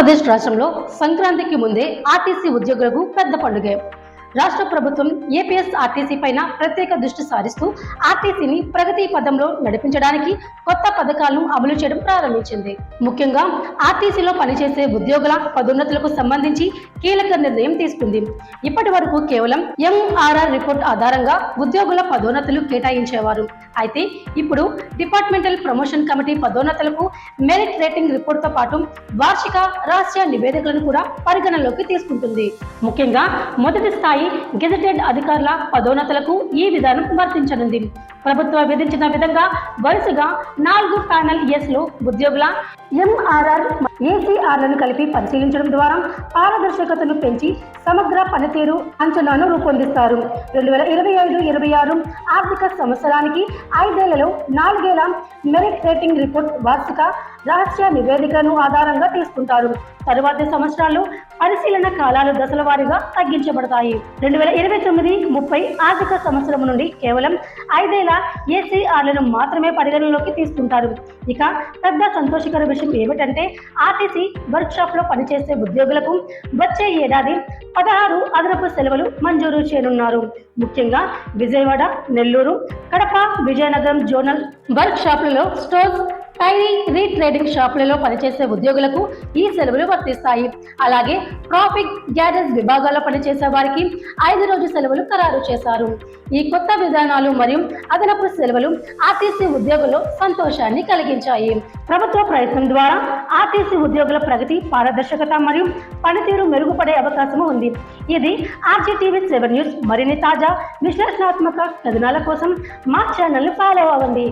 ఆంధ్రప్రదేశ్ రాష్ట్రంలో సంక్రాంతికి ముందే ఆర్టీసీ ఉద్యోగులకు పెద్ద పండుగే. రాష్ట్ర ప్రభుత్వం ఏపీఎస్ ఆర్టీసీ పైన ప్రత్యేక దృష్టి సారిస్తూ ఆర్టీసీని ప్రగతి పదంలో నడిపించడానికి కొత్త పథకాలను అమలు చేయడం ప్రారంభించింది. ముఖ్యంగా ఆర్టీసీలో పనిచేసే ఉద్యోగుల పదోన్నతులకు సంబంధించి కీలక నిర్ణయం తీసుకుంది. ఇప్పటి వరకు కేవలం ఎంఆర్ఆర్ రిపోర్ట్ ఆధారంగా ఉద్యోగుల పదోన్నతులు కేటాయించేవారు. అయితే ఇప్పుడు డిపార్ట్మెంటల్ ప్రమోషన్ కమిటీ పదోన్నతులకు మెరిట్ రేటింగ్ రిపోర్ట్తో పాటు వార్షిక రహస్య నివేదికలను కూడా పరిగణనలోకి తీసుకుంటుంది. ముఖ్యంగా మొదటి స్థాయి గెజెటెడ్ అధికారుల పదోన్నతులకు ఈ విధానం వర్తించనుంది. ప్రభుత్వం విధించిన విధంగా వరుసగా నాలుగు ప్యానల్ ఎస్లో ఉద్యోగుల ఎంఆర్ఆర్ ఏసీఆర్లను కలిపి పరిశీలించడం ద్వారా పారదర్శకతను పెంచి సమగ్ర పనితీరు అంచనాను రూపొందిస్తారు. రెండు వేల ఇరవై ఐదు ఇరవై ఆరు ఆర్థిక సంవత్సరానికి ఐదేళ్ళలో నాలుగేళ్ళ మెరిట్ రేటింగ్ రిపోర్ట్ వార్షిక రహస్య నివేదికను ఆధారంగా తీసుకుంటారు. తరువాతి సంవత్సరాల్లో పరిశీలన కాలాలు దశల వారీగా తగ్గించబడతాయి. రెండు వేల ఇరవై తొమ్మిది ముప్పై ఆర్థిక సంవత్సరం నుండి కేవలం ఐదేళ్ళ ఏసీఆర్లను మాత్రమే పరిగణనలోకి తీసుకుంటారు. ఇక పెద్ద సంతోషకర విషయం ఏమిటంటే ఆర్టీసీ వర్క్ షాప్లో పనిచేసే ఉద్యోగులకు వచ్చే ఏడాది పదహారు అదనపు సెలవులు మంజూరు చేయనున్నారు. ముఖ్యంగా విజయవాడ నెల్లూరు కడప విజయనగరం జోనల్ వర్క్షాప్లలో స్టోర్స్ టైరీ రీట్రేడింగ్ షాపులలో పనిచేసే ఉద్యోగులకు ఈ సెలవులు వర్తిస్తాయి. అలాగే ట్రాఫిక్ గ్యారేజ్ విభాగాల్లో పనిచేసే వారికి ఐదు రోజు సెలవులు ఖరారు చేశారు. ఈ కొత్త విధానాలు మరియు అదనపు సెలవులు ఆర్టీసీ ఉద్యోగుల్లో సంతోషాన్ని కలిగించాయి. ప్రభుత్వ ప్రయత్నం ద్వారా ఆర్టీసీ ఉద్యోగుల ప్రగతి పారదర్శకత మరియు పనితీరు మెరుగుపడే అవకాశం ఉంది. ఇది ఆర్జీటీవీ సెవెన్ న్యూస్ మరిన్ని తాజా విశ్లేషణాత్మక కథనాల కోసం మా ఛానల్ని ఫాలో అవ్వండి.